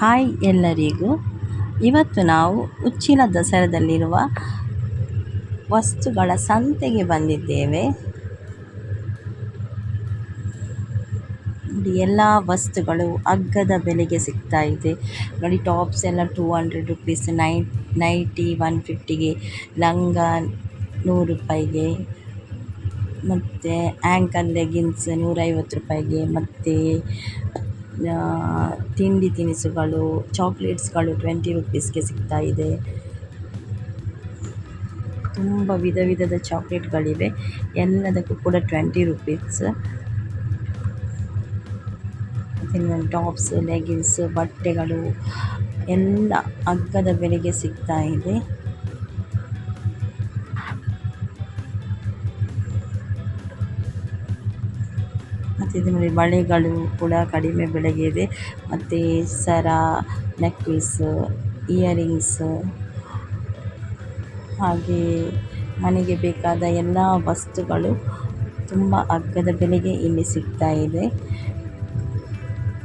Hi ಎಲ್ಲರಿಗೂ. ಇವತ್ತು ನಾವು ಉಚ್ಚಿಲ ದಸರಾದಲ್ಲಿರುವ ವಸ್ತುಗಳ ಸಂತೆಗೆ ಬಂದಿದ್ದೇವೆ. ನೋಡಿ, ಎಲ್ಲ ವಸ್ತುಗಳು ಅಗ್ಗದ ಬೆಲೆಗೆ ಸಿಗ್ತಾ ಇದೆ. ನೋಡಿ, ಟಾಪ್ಸ್ ಎಲ್ಲ ಟೂ ಹಂಡ್ರೆಡ್ ರುಪೀಸ್ ನೈ ನೈಟಿ ಒನ್ ಫಿಫ್ಟಿಗೆ ಲಂಗ ನೂರು ರೂಪಾಯಿಗೆ, ಮತ್ತು ಆ್ಯಂಕಲ್ ಲೆಗಿನ್ಸ್ ನೂರೈವತ್ತು ರೂಪಾಯಿಗೆ, ಮತ್ತು ತಿಂಡಿ ತಿನಿಸುಗಳು, ಚಾಕ್ಲೇಟ್ಸ್ಗಳು ಟ್ವೆಂಟಿ ರುಪೀಸ್ಗೆ ಸಿಗ್ತಾ ಇದೆ. ತುಂಬ ವಿಧ ವಿಧದ ಚಾಕ್ಲೇಟ್ಗಳಿವೆ. ಎಲ್ಲದಕ್ಕೂ ಕೂಡ ಟ್ವೆಂಟಿ ರುಪೀಸ್ ಮತ್ತು ಟಾಪ್ಸ್ ಲೆಗಿನ್ಸ್ ಬಟ್ಟೆಗಳು ಎಲ್ಲ ಅಗ್ಗದ ಬೆಲೆಗೆ ಸಿಗ್ತಾ ಇದೆ. ಮತ್ತು ಇದರಲ್ಲಿ ಬಳೆಗಳು ಕೂಡ ಕಡಿಮೆ ಬೆಲೆಗೆ ಇದೆ. ಮತ್ತು ಸರ ನೆಕ್ಲೆಸ್ ಇಯರಿಂಗ್ಸ್ ಹಾಗೆ ಮನೆಗೆ ಬೇಕಾದ ಎಲ್ಲ ವಸ್ತುಗಳು ತುಂಬ ಅಗ್ಗದ ಬೆಲೆಗೆ ಇಲ್ಲಿ ಸಿಗ್ತಾ ಇದೆ.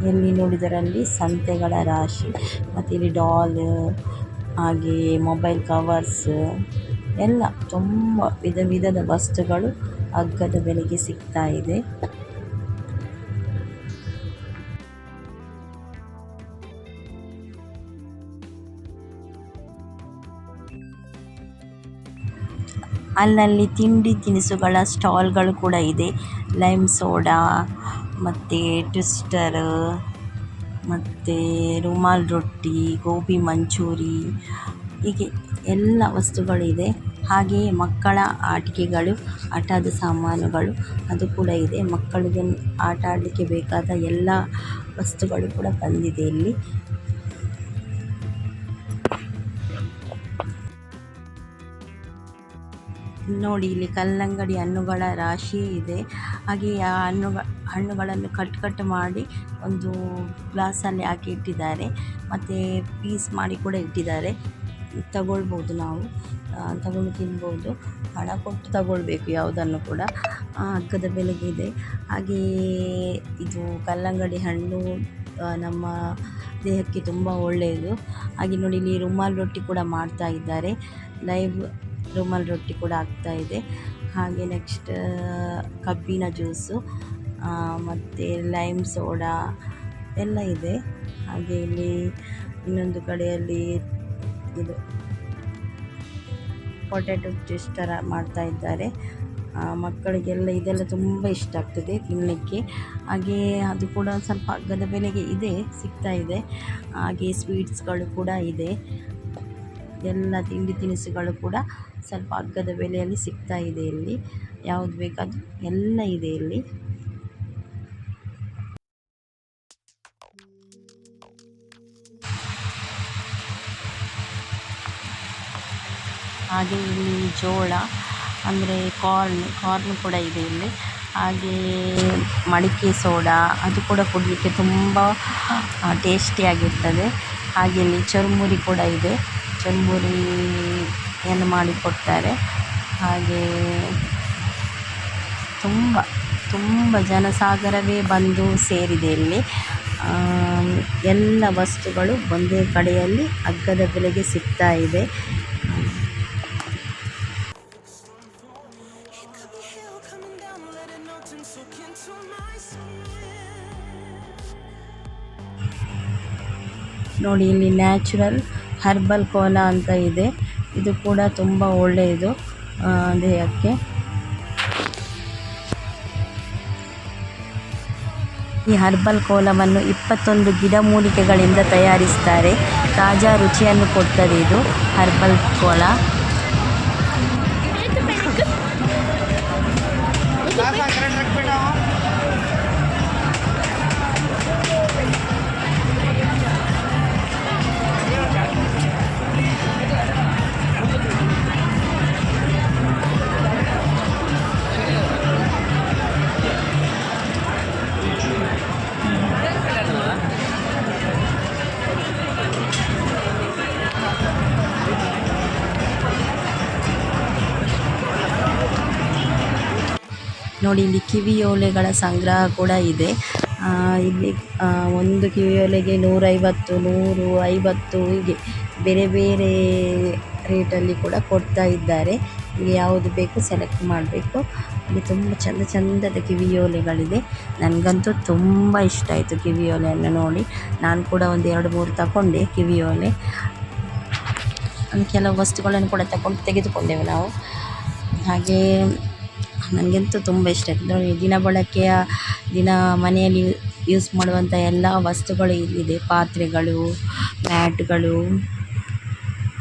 ಎಲ್ಲಿ ನೋಡಿದರಲ್ಲಿ ಸಂತೆಗಳ ರಾಶಿ, ಮತ್ತು ಇಲ್ಲಿ ಡಾಲ್ ಹಾಗೆ ಮೊಬೈಲ್ ಕವರ್ಸ್ ಎಲ್ಲ ತುಂಬ ವಿಧ ವಿಧದ ವಸ್ತುಗಳು ಅಗ್ಗದ ಬೆಲೆಗೆ ಸಿಗ್ತಾ ಇದೆ. ಅಲ್ಲಲ್ಲಿ ತಿಂಡಿ ತಿನಿಸುಗಳ ಸ್ಟಾಲ್ಗಳು ಕೂಡ ಇದೆ. ಲೈಮ್ ಸೋಡಾ, ಮತ್ತು ಟ್ವಿಸ್ಟರ್, ಮತ್ತು ರುಮಾಲ್ ರೊಟ್ಟಿ, ಗೋಬಿ ಮಂಚೂರಿ, ಹೀಗೆ ಎಲ್ಲ ವಸ್ತುಗಳಿದೆ ಹಾಗೆಯೇ ಮಕ್ಕಳ ಆಟಿಕೆಗಳು, ಆಟದ ಸಾಮಾನುಗಳು ಅದು ಕೂಡ ಇದೆ. ಮಕ್ಕಳಿಗೆ ಆಟ ಆಡಲಿಕ್ಕೆ ಬೇಕಾದ ಎಲ್ಲ ವಸ್ತುಗಳು ಕೂಡ ಬಂದಿದೆ ಇಲ್ಲಿ. ನೋಡಿ, ಇಲ್ಲಿ ಕಲ್ಲಂಗಡಿ ಹಣ್ಣುಗಳ ರಾಶಿ ಇದೆ. ಹಾಗೆ ಆ ಹಣ್ಣುಗಳ ಹಣ್ಣುಗಳನ್ನು ಕಟ್ ಕಟ್ ಮಾಡಿ ಒಂದು ಗ್ಲಾಸಲ್ಲಿ ಹಾಕಿ ಇಟ್ಟಿದ್ದಾರೆ. ಮತ್ತು ಪೀಸ್ ಮಾಡಿ ಕೂಡ ಇಟ್ಟಿದ್ದಾರೆ. ತಗೊಳ್ಬೋದು ನಾವು. ತಗೊಂಡು ತಿನ್ಬೋದು. ಹಣ ಕೊಟ್ಟು ತಗೊಳ್ಬೇಕು ಯಾವುದನ್ನು ಕೂಡ. ಅಗ್ಗದ ಬೆಲೆಗೆ ಇದೆ. ಹಾಗೆಯೇ ಇದು ಕಲ್ಲಂಗಡಿ ಹಣ್ಣು ನಮ್ಮ ದೇಹಕ್ಕೆ ತುಂಬ ಒಳ್ಳೆಯದು. ಹಾಗೆ ನೋಡಿ, ಇಲ್ಲಿ ರುಮಾಲ್ ರೊಟ್ಟಿ ಕೂಡ ಮಾಡ್ತಾ ಇದ್ದಾರೆ. ಲೈವ್ ರುಮಾಲ್ ರೊಟ್ಟಿ ಕೂಡ ಆಗ್ತಾ ಇದೆ. ಹಾಗೆ ನೆಕ್ಸ್ಟ್ ಕಬ್ಬಿನ ಜ್ಯೂಸು ಮತ್ತು ಲೈಮ್ ಸೋಡಾ ಎಲ್ಲ ಇದೆ. ಹಾಗೆ ಇಲ್ಲಿ ಇನ್ನೊಂದು ಕಡೆಯಲ್ಲಿ ಇದು ಪೊಟ್ಯಾಟೊ ಥರ ಮಾಡ್ತಾ ಇದ್ದಾರೆ. ಮಕ್ಕಳಿಗೆಲ್ಲ ಇದೆಲ್ಲ ತುಂಬ ಇಷ್ಟ ಆಗ್ತದೆ ತಿನ್ನಲಿಕ್ಕೆ ಹಾಗೆ ಅದು ಕೂಡ ಸ್ವಲ್ಪ ಅಗ್ಗದ ಬೆಲೆಗೆ ಇದೆ, ಸಿಗ್ತಾ ಇದೆ. ಹಾಗೆ ಸ್ವೀಟ್ಸ್ಗಳು ಕೂಡ ಇದೆ. ಎಲ್ಲ ತಿಂಡಿ ತಿನಿಸುಗಳು ಕೂಡ ಸ್ವಲ್ಪ ಅಗ್ಗದ ಬೆಲೆಯಲ್ಲಿ ಸಿಗ್ತಾ ಇದೆ ಇಲ್ಲಿ. ಯಾವುದು ಬೇಕಾದರೂ ಎಲ್ಲ ಇದೆ ಇಲ್ಲಿ. ಹಾಗೆ ಇಲ್ಲಿ ಜೋಳ, ಅಂದರೆ ಕಾರ್ನ್ ಕಾರ್ನ್ ಕೂಡ ಇದೆ ಇಲ್ಲಿ. ಹಾಗೆ ಮಡಿಕೆ ಸೋಡಾ, ಅದು ಕೂಡ ಕುಡಿಲಿಕ್ಕೆ ತುಂಬ ಟೇಸ್ಟಿಯಾಗಿರ್ತದೆ ಹಾಗೆ ಇಲ್ಲಿ ಚುರುಮುರಿ ಕೂಡ ಇದೆ. ಚುರುಮುರಿಯನ್ನು ಮಾಡಿಕೊಡ್ತಾರೆ ಹಾಗೆ ತುಂಬ ತುಂಬ ಜನಸಾಗರವೇ ಬಂದು ಸೇರಿದೆ ಇಲ್ಲಿ. ಎಲ್ಲ ವಸ್ತುಗಳು ಒಂದೇ ಕಡೆಯಲ್ಲಿ ಅಗ್ಗದ ಬೆಲೆಗೆ ಸಿಗ್ತಾ ಇದೆ. ನೋಡಿ, ಇಲ್ಲಿ ನ್ಯಾಚುರಲ್ ಹರ್ಬಲ್ ಕೋಲಾ ಅಂತ ಇದೆ. ಇದು ಕೂಡ ತುಂಬ ಒಳ್ಳೆಯದು ದೇಹಕ್ಕೆ. ಈ ಹರ್ಬಲ್ ಕೋಲವನ್ನು ಇಪ್ಪತ್ತೊಂದು ಗಿಡಮೂಲಿಕೆಗಳಿಂದ ತಯಾರಿಸ್ತಾರೆ. ತಾಜಾ ರುಚಿಯನ್ನು ಕೊಡ್ತದೆ ಇದು, ಹರ್ಬಲ್ ಕೋಲ. ನೋಡಿ, ಇಲ್ಲಿ ಕಿವಿಯೋಲೆಗಳ ಸಂಗ್ರಹ ಕೂಡ ಇದೆ. ಇಲ್ಲಿ ಒಂದು ಕಿವಿಯೋಲೆಗೆ ನೂರೈವತ್ತು, ನೂರು, ಐವತ್ತು, ಹೀಗೆ ಬೇರೆ ಬೇರೆ ರೇಟಲ್ಲಿ ಕೂಡ ಕೊಡ್ತಾ ಇದ್ದಾರೆ. ನಿಮಗೆ ಯಾವುದು ಬೇಕು ಸೆಲೆಕ್ಟ್ ಮಾಡಬೇಕು. ಇಲ್ಲಿ ತುಂಬ ಚಂದ ಚಂದದ ಕಿವಿಯೋಲೆಗಳಿದೆ ನನಗಂತೂ ತುಂಬ ಇಷ್ಟ ಆಯಿತು ಕಿವಿಯೋಲೆಯನ್ನು ನೋಡಿ. ನಾನು ಕೂಡ ಒಂದು ಎರಡು, ಮೂರು ತಗೊಂಡೆ ಕಿವಿಯೋಲೆ ಕೆಲವು ವಸ್ತುಗಳನ್ನು ಕೂಡ ತಗೊಂಡು ತೆಗೆದುಕೊಂಡೆವು ನಾವು. ಹಾಗೇ ನನಗಂತೂ ತುಂಬ ಇಷ್ಟ. ಇದರಲ್ಲಿ ದಿನ ಬಳಕೆಯ, ದಿನ ಮನೆಯಲ್ಲಿ ಯೂಸ್ ಮಾಡುವಂಥ ಎಲ್ಲ ವಸ್ತುಗಳು ಇಲ್ಲಿದೆ. ಪಾತ್ರೆಗಳು, ಮ್ಯಾಟ್ಗಳು,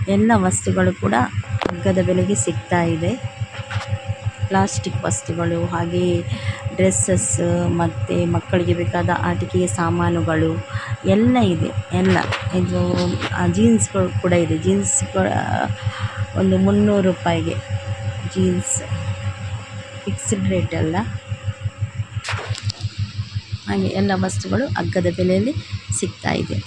ಎಲ್ಲ ವಸ್ತುಗಳು ಕೂಡ ಅಗ್ಗದ ಬೆಲೆಗೆ ಸಿಗ್ತಾ ಇದೆ. ಪ್ಲಾಸ್ಟಿಕ್ ವಸ್ತುಗಳು, ಹಾಗೆ ಡ್ರೆಸ್ಸಸ್ ಮತ್ತು ಮಕ್ಕಳಿಗೆ ಬೇಕಾದ ಆಟಿಕೆಯ ಸಾಮಾನುಗಳು, ಎಲ್ಲ ಇದೆ. ಎಲ್ಲ. ಇದು ಜೀನ್ಸ್ಗಳು ಕೂಡ ಇದೆ. ಜೀನ್ಸ್ಗಳ ಒಂದು ಮುನ್ನೂರು ರೂಪಾಯಿಗೆ. ಜೀನ್ಸ್ ಫಿಕ್ಸ್ಡ್ ರೇಟ್ ಅಲ್ಲ. ಹಾಗೆ ಎಲ್ಲ ವಸ್ತುಗಳು ಅಗ್ಗದ ಬೆಲೆಯಲ್ಲಿ ಸಿಗ್ತಾ ಇದೆ.